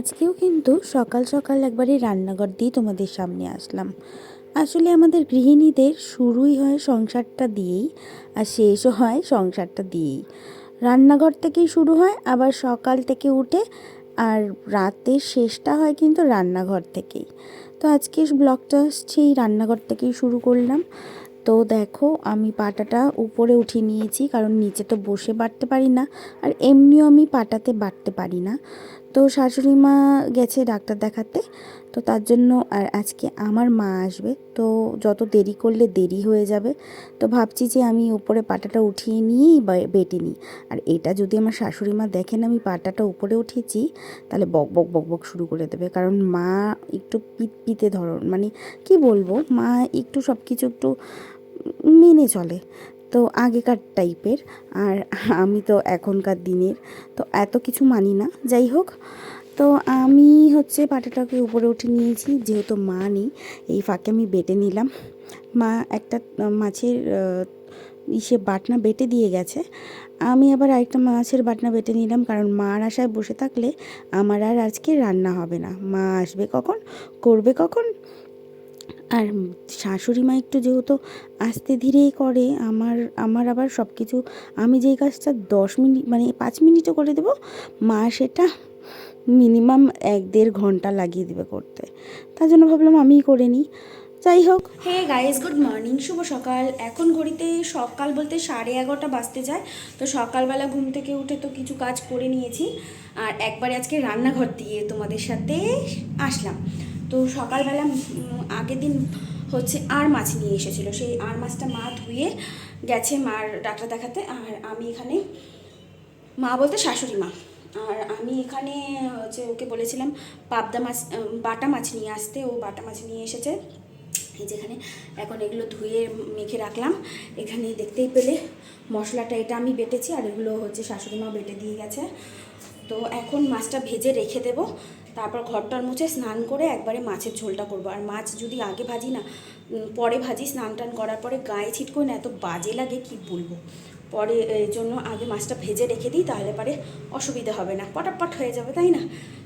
আজকেও কিন্তু সকাল সকাল একবারে রান্নাঘর দিয়ে তোমাদের সামনে আসলাম। আসলে আমাদের গৃহিণীদের শুরুই হয় সংসারটা দিয়েই আর শেষও হয় সংসারটা দিয়েই। রান্নাঘর থেকেই শুরু হয়, আবার সকাল থেকে উঠে আর রাতের শেষটা হয় কিন্তু রান্নাঘর থেকেই। তো আজকে ব্লগটা সেই রান্নাঘর থেকেই শুরু করলাম। তো দেখো, আমি পাটাটা উপরে উঠিয়ে নিয়েছি, কারণ নিচে তো বসে বাটতে পারি না, আর এমনিও আমি পাটাতে বাটতে পারি না। তো শাশুড়ি মা গেছে ডাক্তার দেখাতে, তো তার জন্য আর আজকে আমার মা আসবে, তো যত দেরি করলে দেরি হয়ে যাবে। তো ভাবছি যে আমি উপরে পাটাটা উঠিয়ে নিয়েই বেটে নিই। আর এটা যদি আমার শাশুড়ি মা দেখেন আমি পাটাটা উপরে উঠেছি, তাহলে বক বক বক বক শুরু করে দেবে। কারণ মা একটু পিত, পিতে ধরন মানে কি বলব, মা একটু সব কিছু একটু মেনে চলে। তো আগেকার টাইপের, আর আমি তো এখনকার দিনের, তো এত কিছু মানি না। যাই হোক, তো আমি হচ্ছে পাটাটাকে উপরে উঠে নিয়েছি, যেহেতু মা নেই, এই ফাঁকে আমি বেটে নিলাম। মা একটা মাছের ইসে বাটনা বেটে দিয়ে গেছে। আমি আবার আরেকটা মাছের বাটনা বেটে নিলাম, কারণ মার আশায় বসে থাকলে আমার আর আজকে রান্না হবে না। মা আসবে কখন? করবে কখন? আর শাশুড়ি মা একটু যেহেতু আস্তে ধীরেই করে, আমার আমার আবার সব কিছু আমি যেই কাজটা দশ মিনিট মানে পাঁচ মিনিটও করে দেবো, মা সেটা মিনিমাম এক দেড় ঘণ্টা লাগিয়ে দেবে করতে। তার জন্য ভাবলাম আমিই করে নিই। যাই হোক। হে গাইজ গুড মর্নিং, শুভ সকাল। এখন ঘড়িতে সকাল বলতে সাড়ে এগারোটা বাজতে যায়, তো সকালবেলা ঘুম থেকে উঠে তো কিছু কাজ করে নিয়েছি। আর একবারে আজকে রান্নাঘর দিয়ে তোমাদের সাথে আসলাম। তো সকালবেলা আগের দিন হচ্ছে আর মাছ নিয়ে এসেছিল। সেই আর মাছটা মা ধুয়ে গেছে মার ডাক্তার দেখাতে। আর আমি এখানে মা বলতে শাশুড়ি মা। আর আমি এখানে হচ্ছে ওকে বলেছিলাম, পাবদা মাছ বাটা মাছ নিয়ে আসতে। ও বাটা মাছ নিয়ে এসেছে। এই যেখানে এখন এগুলো ধুয়ে মেখে রাখলাম। এখানে দেখতেই পেলে মশলাটা, এটা আমি বেটেছি আর এগুলো হচ্ছে শাশুড়ি মা বেটে দিয়ে গেছে। তো এখন মাছটা ভেজে রেখে দেব। তারপর ঘরটার মুছে স্নান করে একবারে মাছের ঝোলটা করব। আর মাছ যদি আগে ভাজি না পরে ভাজি, স্নান টান করার পরে গায়ে ছিটকো না, এত বাজে লাগে, কি বলব? পরে এর জন্য আগে মাছটা ভেজে রেখে দিই, তাহলে পরে অসুবিধা হবে না, পটাপট হয়ে যাবে, তাই না?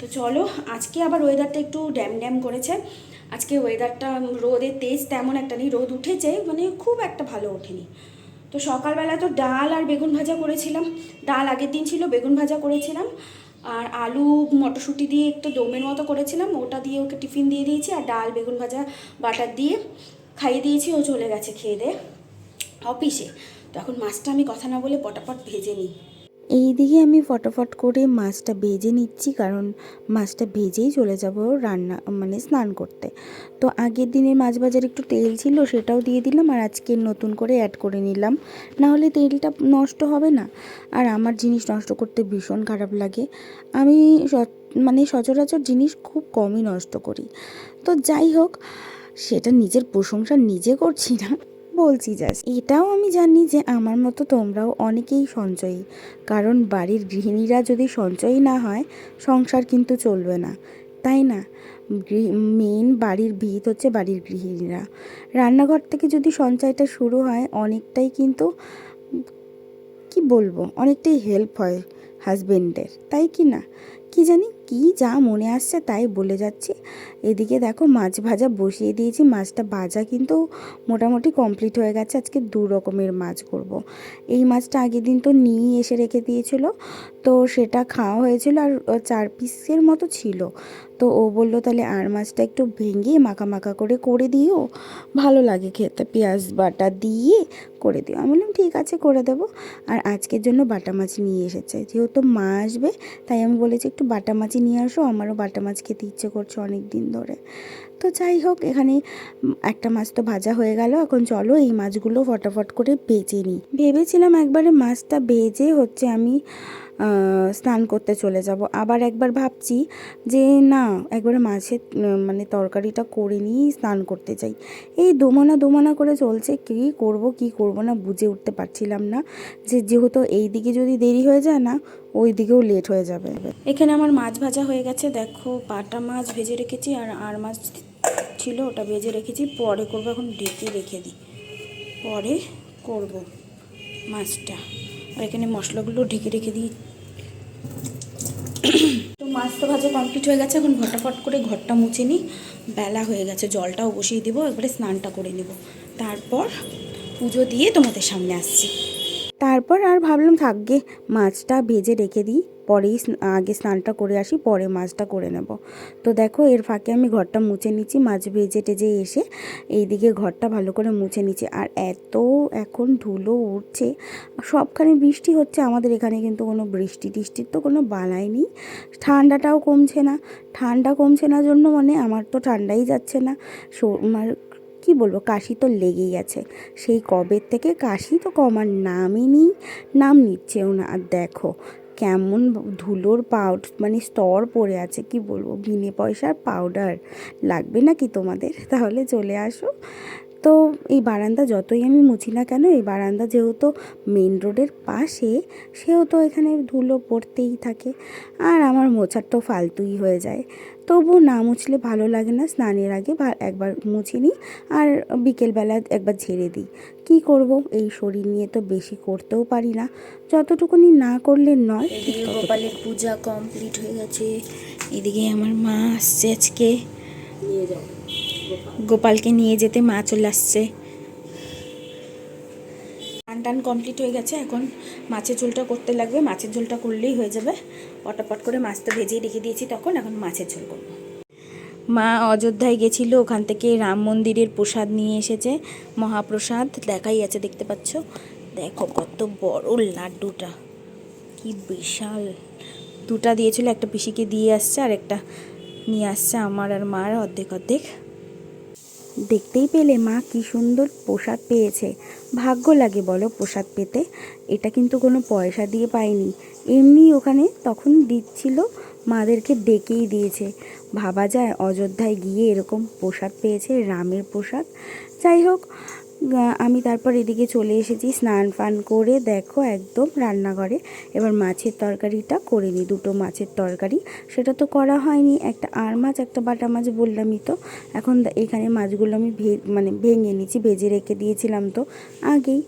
তো চলো, আজকে আবার ওয়েদারটা একটু ড্যাম ড্যাম করেছে। আজকে ওয়েদারটা রোদের তেজ তেমন একটা নেই, রোদ উঠেছে মানে খুব একটা ভালো ওঠেনি। তো সকালবেলা তো ডাল আর বেগুন ভাজা করেছিলাম, ডাল আগের দিন ছিল, বেগুন ভাজা করেছিলাম। আর আলু, মটরশুঁটি দিয়ে একটু ডোমের মতো করেছিলাম। ওটা দিয়ে ওকে টিফিন দিয়ে দিয়েছি আর ডাল, বেগুন ভাজা, বাটার দিয়ে খাইয়ে দিয়েছি, ও চলে গেছে খেয়ে দেয়ে অফিসে। তো এখন মাছটা আমি কথা না বলে পটাপট ভেজে নিই। এই দিকে আমি ফটাফট করে মাছটা ভেজে নিচ্ছি, কারণ মাছটা ভেজেই চলে যাব রান্না মানে স্নান করতে। তো আগের দিনের মাছ ভাজার একটু তেল ছিল সেটাও দিয়ে দিলাম আর আজকে নতুন করে অ্যাড করে নিলাম। না হলে তেলটা নষ্ট হবে না। আর আমার জিনিস নষ্ট করতে ভীষণ খারাপ লাগে। আমি মানে সচরাচর জিনিস খুব কমই নষ্ট করি। তো যাই হোক, সেটা নিজের প্রশংসা নিজে করছি না। বলছি জাস্ট এটাও আমি জানি যে আমার মতো তোমরাও অনেকেই সঞ্চয়ী। কারণ বাড়ির গৃহিণীরা যদি সঞ্চয়ী না হয়, সংসার কিন্তু চলবে না। তাই না? মেন বাড়ির ভিত হচ্ছে বাড়ির গৃহিণীরা। রান্নাঘর থেকে যদি সঞ্চয়টা শুরু হয়, অনেকটাই কিন্তু, কি বলব, অনেকটাই হেল্প হয় হাজবেন্ডের তাই কি না? কি জানি? কি যা মনে আসছে তাই বলে যাচ্ছি। এদিকে দেখো মাছ ভাজা বসিয়ে দিয়েছি। মাছটা ভাজা কিন্তু মোটামুটি কমপ্লিট হয়ে গেছে। আজকে দু রকমের মাছ করব। এই মাছটা আগের দিন তো নিয়ে এসে রেখে দিয়েছিল। তো সেটা খাওয়া হয়েছিল আর চার পিসের মতো ছিল। তো ও বলল, তাহলে আর মাছটা একটু ভেঙে মাখা মাখা করে করে দিও। ভালো লাগে খেতে। পেঁয়াজ বাটা দিয়ে করে দিও। আমি বললাম, ঠিক আছে, করে দেবো। আর আজকের জন্য বাটা মাছ নিয়ে এসেছে। যেহেতু মা আসবে, তাই আমি বলেছি একটু বাটা মাছই নিয়ে আসো। আমারও বাটা মাছ খেতে ইচ্ছে করছে অনেক দিন ধরে। তো যাই হোক, এখানে একটা মাছ তো ভাজা হয়ে গেল। এখন চলো এই মাছগুলো ফটাফট করে বেজে নিই। ভেবেছিলাম একবারে মাছটা ভেজে হচ্ছে আমি স্নান করতে চলে যাব। আবার একবার ভাবছি যে না, একবার মাছের মানে তরকারিটা করে নিয়েই স্নান করতে চাই এই দোমানা দোমানা করে চলছে, কী করব, কি করব না বুঝে উঠতে পারছিলাম না যে যেহেতু এই দিকে যদি দেরি হয়ে যায় না, ওই দিকেও লেট হয়ে যাবে। এখানে আমার মাছ ভাজা হয়ে গেছে, দেখো পাটা মাছ ভেজে রেখেছি আর আর মাছ ছিল ওটা ভেজে রেখেছি, পরে করব এখন ঢেকে রেখে দিই। পরে করব মাছটা। আর এখানে মশলাগুলো ঢেকে রেখে দিই মাছ তো ভাজা কমপ্লিট হয়ে গেছে, এখন ঘটাফট করে ঘরটা মুছে নিই। বেলা হয়ে গেছে, জলটাও বসিয়ে দেবো, একবারে স্নানটা করে নেব। তারপর পুজো দিয়ে তোমাদের সামনে আসছি। তারপর আর ভাবলাম থাকবে মাছটা ভেজে রেখে দিই, পরেই আগে স্নানটা করে আসি, পরে মাছটা করে নেব। তো দেখো, এর ফাঁকে আমি ঘরটা মুছে নিচ্ছি, মাছ ভেজে টেজে এসে এইদিকে ঘরটা ভালো করে মুছে নিচ্ছি। আর এত এখন ধুলো উঠছে, সবখানে বৃষ্টি হচ্ছে, আমাদের এখানে কিন্তু কোনো বৃষ্টি টিষ্টির তো কোনো বালাই নেই। ঠান্ডাটাও কমছে না, ঠান্ডা কমছে না জন্য মানে আমার তো ঠান্ডাই যাচ্ছে না। কি বলব? কাশি তো লেগেই আছে। সেই কবের থেকে কাশি তো কমার নামই নেই, নাম নিচ্ছেও না। আর দেখো, কেমন ধুলোর পাউড মানে স্তর পড়ে আছে, কি বলব? বিনে পয়সার পাউডার লাগবে নাকি তোমাদের? তাহলে চলে আসো। তো এই বারান্দা যতই আমি মুছি না কেন, এই বারান্দা যেহেতু মেন রোডের পাশে, সেহেতু এখানে ধুলো পড়তেই থাকে। আর আমার মোছার তো ফালতুই হয়ে যায়। তবু না মুছলে ভালো লাগে না স্নানের আগে ভা- একবার মুছে নিই আর বিকেলবেলা একবার ঝেড়ে দিই। কী করব? এই শরীর নিয়ে তো বেশি করতেও পারি না। যতটুকুনি না করলে নয়। গোপালের পূজা কমপ্লিট হয়ে গেছে। এদিকে আমার মা আসছে আজকে। গোপালকে নিয়ে যেতে মা চলে আসছে। টান টান কমপ্লিট হয়ে গেছে এখন মাছের ঝোলটা করতে লাগবে। মাছের ঝোলটা করলেই হয়ে যাবে। পটাপট করে মাছ তো ভেজেই রেখে দিয়েছি তখন, এখন মাছের ঝোল করব। মা অযোধ্যায় গেছিল, ওখান থেকে রাম মন্দিরের প্রসাদ নিয়ে এসেছে, মহাপ্রসাদ দেখাই আছে দেখতে পাচ্ছ। দেখো কত বড় লাড্ডুটা, কি বিশাল। দুটা দিয়েছিল, একটা পিসিকে দিয়ে আসছে, আর একটা নিয়ে আসছে আমার আর মার অর্ধেক অর্ধেক। দেখতেই পেলে মা, কি সুন্দর প্রসাদ পেয়েছে। ভাগ্য লাগে বলো প্রসাদ পেতে, এটা কিন্তু কোনো পয়সা দিয়ে পাইনি এমনি ওখানে তখন দিচ্ছিল, মাদেরকে ডেকেই দিয়েছে। ভাবা যায় অযোধ্যায় গিয়ে এরকম প্রসাদ পেয়েছে, রামের প্রসাদ। যাই হোক আমি তারপর এদিকে চলে এসেছি, স্নান ফান করে দেখো একদম রান্নাঘরে। এবার মাছের তরকারিটা করে নিই দুটো মাছের তরকারি। সেটা তো করা হয়নি, একটা আর মাছ, একটা বাটা মাছ বললামই তো। এখন এখানে মাছগুলো আমি ভে মানে ভেঙে নিয়েছি, ভেজে রেখে দিয়েছিলাম তো আগেই।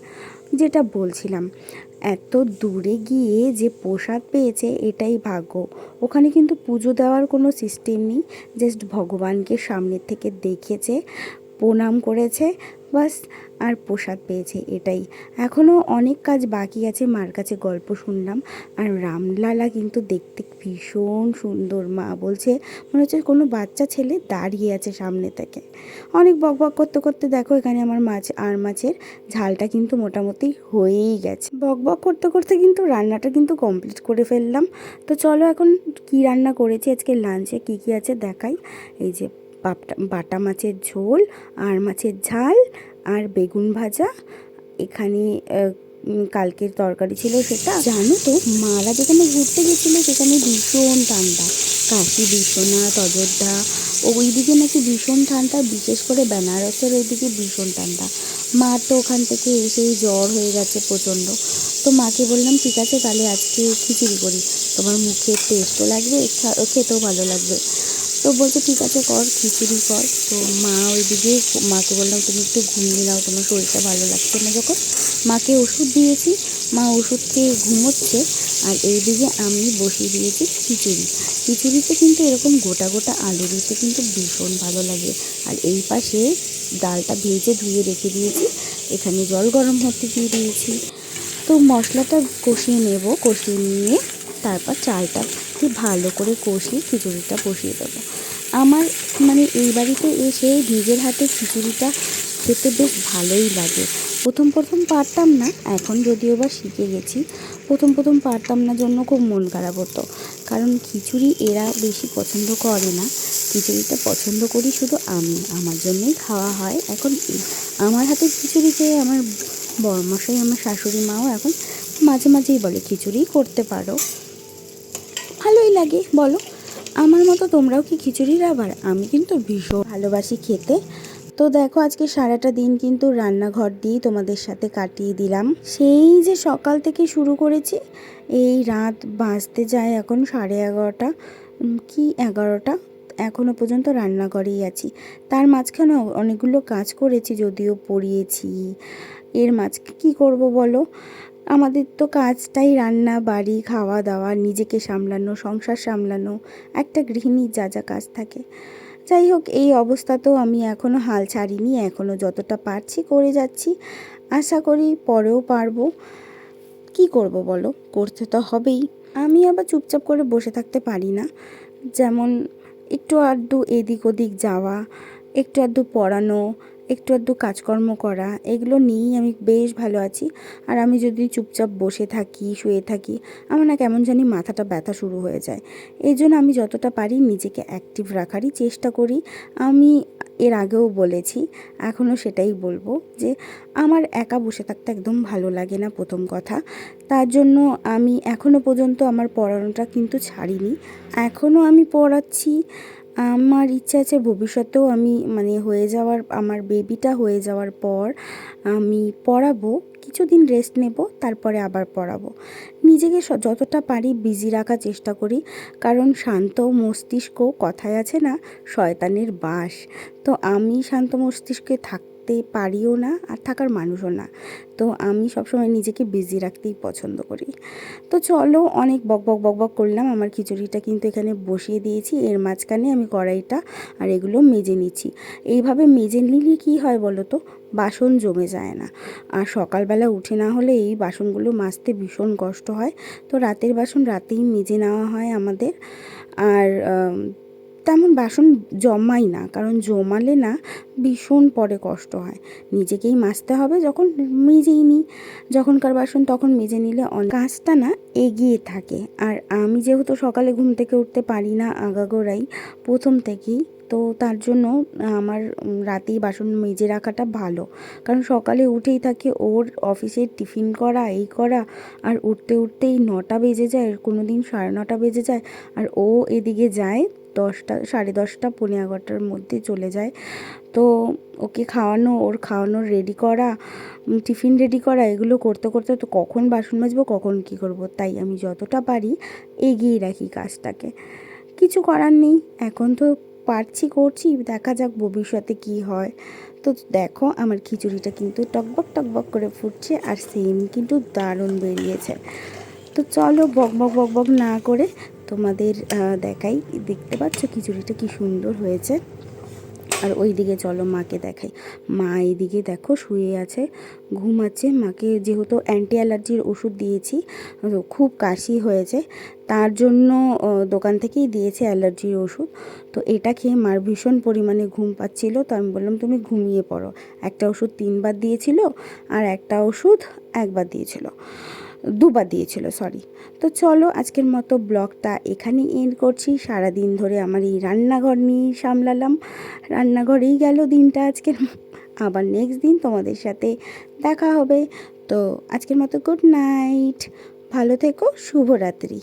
যেটা বলছিলাম, এত দূরে গিয়ে যে প্রসাদ পেয়েছে এটাই ভাগ্য। ওখানে কিন্তু পুজো দেওয়ার কোনো সিস্টেম নেই জাস্ট ভগবানকে সামনের থেকে দেখেছে প্রণাম করেছে, বাস, আর প্রসাদ পেয়েছে এটাই। এখনও অনেক কাজ বাকি আছে, মার কাছে গল্প শুনলাম, আর রামলালা কিন্তু দেখতে ভীষণ সুন্দর, মা বলছে, মনে হচ্ছে কোনো বাচ্চা ছেলে দাঁড়িয়ে আছে সামনে থেকে। অনেক বক বক করতে করতে দেখো এখানে আমার মাছ, আর মাছের ঝালটা কিন্তু মোটামুটি হয়েই গেছে। বক বক করতে করতে কিন্তু রান্নাটা কিন্তু কমপ্লিট করে ফেললাম। তো চলো এখন কি রান্না করেছি, আজকে লাঞ্চে কি কি আছে দেখাই। এই যে বাটা মাছের ঝোল, আর মাছের ঝাল, আর বেগুন ভাজা। এখানে কালকের তরকারি ছিল সেটা। জানো তো, মারা যেখানে ঘুরতে গেছিল সেখানে ভীষণ ঠান্ডা। কাশী বিশ্বনাথ অযোধ্যা ওইদিকে নাকি ভীষণ ঠান্ডা, বিশেষ করে বেনারসের ওইদিকে ভীষণ ঠান্ডা। মা তো ওখান থেকে এসেই জ্বর হয়ে গেছে প্রচণ্ড। তো মাকে বললাম, ঠিক আছে, তাহলে আজকে খিচুড়ি করি। তোমার মুখে টেস্টও লাগবে খেতেও ভালো লাগবে। তো বলছে, ঠিক আছে, কর, খিচুড়ি কর। তো মা ওইদিকে মাকে বললাম, তুমি একটু ঘুমিয়ে নাও, তোমার শরীরটা ভালো লাগছে না যখন? মাকে ওষুধ দিয়েছি, মা ওষুধ খেয়ে ঘুমোচ্ছে, আর এইদিকে আমি বসিয়ে দিয়েছি খিচুড়ি। খিচুড়িতে কিন্তু এরকম গোটা গোটা আলু দিতে কিন্তু ভীষণ ভালো লাগে। আর এই পাশে ডালটা ভেজে ধুয়ে রেখে দিয়েছি, এখানে জল গরম হতে দিয়ে দিয়েছি। তো মশলাটা কষিয়ে নেব, কষিয়ে নিয়ে তারপর চালটা খুব ভালো করে কষিয়ে খিচুড়িটা বসিয়ে দেবো। আমার মানে এই বাড়িতে এসে নিজের হাতে খিচুড়িটা খেতে বেশ ভালোই লাগে। প্রথম প্রথম পারতাম না, এখন যদিও বা শিখে গেছি। প্রথম প্রথম পারতাম না জন্য খুব মন খারাপ হতো। কারণ খিচুড়ি এরা বেশি পছন্দ করে না। খিচুড়িটা পছন্দ করি শুধু আমি। আমার জন্যই খাওয়া হয়। এখন আমার হাতে খিচুড়ি খেয়ে আমার বড়মশাই আমার শাশুড়ি মাও এখন মাঝে মাঝেই বলে খিচুড়ি করতে পারো। লাগে, বলো। আমার মতো তোমরাও কি খিচুড়ির রাবার আমি কিন্তু ভীষণ ভালোবাসি খেতে। তো দেখো, আজকে সারাটা দিন কিন্তু রান্নাঘর দিয়েই তোমাদের সাথে কাটিয়ে দিলাম। সেই যে সকাল থেকে শুরু করেছি, এই রাত বাঁচতে যায় এখন সাড়ে এগারোটা কি এগারোটা? এখনও পর্যন্ত রান্নাঘরেই আছি। তার মাঝখানে অনেকগুলো কাজ করেছি, যদিও পড়িয়েছি। এর মাঝ, কী করব বলো? আমাদের তো কাজটাই রান্না, বাড়ি খাওয়া দাওয়া নিজেকে সামলানো, সংসার সামলানো, একটা গৃহিণীর যা যা কাজ থাকে। যাই হোক, এই অবস্থাতেও আমি এখনও হাল ছাড়িনি এখনও যতটা পারছি করে যাচ্ছি। আশা করি পরেও পারব। কি করব বলো? করতে তো হবেই। আমি আবার চুপচাপ করে বসে থাকতে পারি না। যেমন একটু আধটু এদিক ওদিক যাওয়া একটু আধটু পড়ানো, একটু আধটু কাজকর্ম করা, এগুলো নিয়েই আমি বেশ ভালো আছি। আর আমি যদি চুপচাপ বসে থাকি, শুয়ে থাকি, আমার না কেমন জানি মাথাটা ব্যথা শুরু হয়ে যায়। এই জন্য আমি যতটা পারি নিজেকে অ্যাক্টিভ রাখারই চেষ্টা করি। আমি এর আগেও বলেছি, এখনও সেটাই বলব যে আমার একা বসে থাকতে একদম ভালো লাগে না প্রথম কথা। তার জন্য আমি এখনও পর্যন্ত আমার পড়ানোটা কিন্তু ছাড়িনি। এখনও আমি পড়াচ্ছি। আমার ইচ্ছা আছে ভবিষ্যতেও আমি মানে হয়ে যাওয়ার, আমার বেবিটা হয়ে যাওয়ার পর আমি পড়াবো, কিছুদিন রেস্ট নেব, তারপরে আবার পড়াবো। নিজেকে যতটা পারি বিজি রাখার চেষ্টা করি, কারণ শান্ত মস্তিষ্ক কথায় আছে না, শয়তানের বাস। তো আমি শান্ত মস্তিষ্কে থাকতে পারিও না আর থাকার মানুষও না। তো আমি সবসময় নিজেকে বিজি রাখতেই পছন্দ করি। তো চলো অনেক বক বক বক বক করলাম, আমার খিচুড়িটা কিন্তু এখানে বসিয়ে দিয়েছি। এর মাঝখানে আমি কড়াইটা আর এগুলো মেজে নিচ্ছি। এইভাবে মেজে নিলে কী হয় বলো তো? বাসন জমে যায় না। আর সকালবেলা উঠে না হলে এই বাসনগুলো মাজতে ভীষণ কষ্ট হয়। তো রাতের বাসন রাতেই মেজে নেওয়া হয় আমাদের। আর তেমন বাসন জমাই না, কারণ জমালে না ভীষণ পরে কষ্ট হয়। নিজেকেই মাজতে হবে যখন মেজেই নিই যখনকার বাসন তখন মেজে নিলে অনেক কাজটা না এগিয়ে থাকে। আর আমি যেহেতু সকালে ঘুম থেকে উঠতে পারি না আগাগোড়াই প্রথম থেকেই, তো তার জন্য আমার রাতেই বাসন মেজে রাখাটা ভালো। কারণ সকালে উঠেই থাকে ওর অফিসে টিফিন করা, এই করা, আর উঠতে উঠতেই নটা বেজে যায় কোনো দিন সাড়ে নটা বেজে যায়, আর ও এদিকে যায় দশটা, সাড়ে দশটা পনেরো এগারোটার মধ্যে চলে যায়। তো ওকে খাওয়ানো, ওর খাওয়ানোর রেডি করা টিফিন রেডি করা, এগুলো করতে করতে তো কখন বাসন মাজবো, কখন কী করব, তাই আমি যতটা পারি এগিয়ে রাখি কাজটাকে। কিছু করার নেই, এখন তো পারছি, করছি, দেখা যাক ভবিষ্যতে কি হয়। তো দেখো, আমার খিচুড়িটা কিন্তু টকবক টকবক করে ফুটছে আর সেম কিন্তু দারুণ বেরিয়েছে। তো চলো বক বক বক বক না করে তোমাদের দেখাই। দেখতে পাচ্ছ খিচুড়িটা কি সুন্দর হয়েছে? আর ওই দিকে চলো মাকে দেখাই। মা এইদিকে দেখো শুয়ে আছে, ঘুমাচ্ছে। মাকে যেহেতু অ্যান্টি অ্যালার্জির ওষুধ দিয়েছি খুব কাশি হয়েছে। তার জন্য দোকান থেকেই দিয়েছে অ্যালার্জির ওষুধ। তো এটা খেয়ে মার ভীষণ পরিমাণে ঘুম পাচ্ছিল। তো আমি বললাম, তুমি ঘুমিয়ে পড়ো। একটা ওষুধ তিনবার দিয়েছিল, আর একটা ওষুধ একবার দিয়েছিল। দুবার দিয়েছিল সরি তো চলো, আজকের মতো ব্লগটা এখানেই এন্ড করছি। সারা দিন ধরে আমার এই রান্নাঘর নিয়ে সামলালাম। রান্নাঘরেই গেল দিনটা আজকের। আবার নেক্সট দিন তোমাদের সাথে দেখা হবে। তো আজকের মতো গুড নাইট ভালো থেকো, শুভরাত্রি।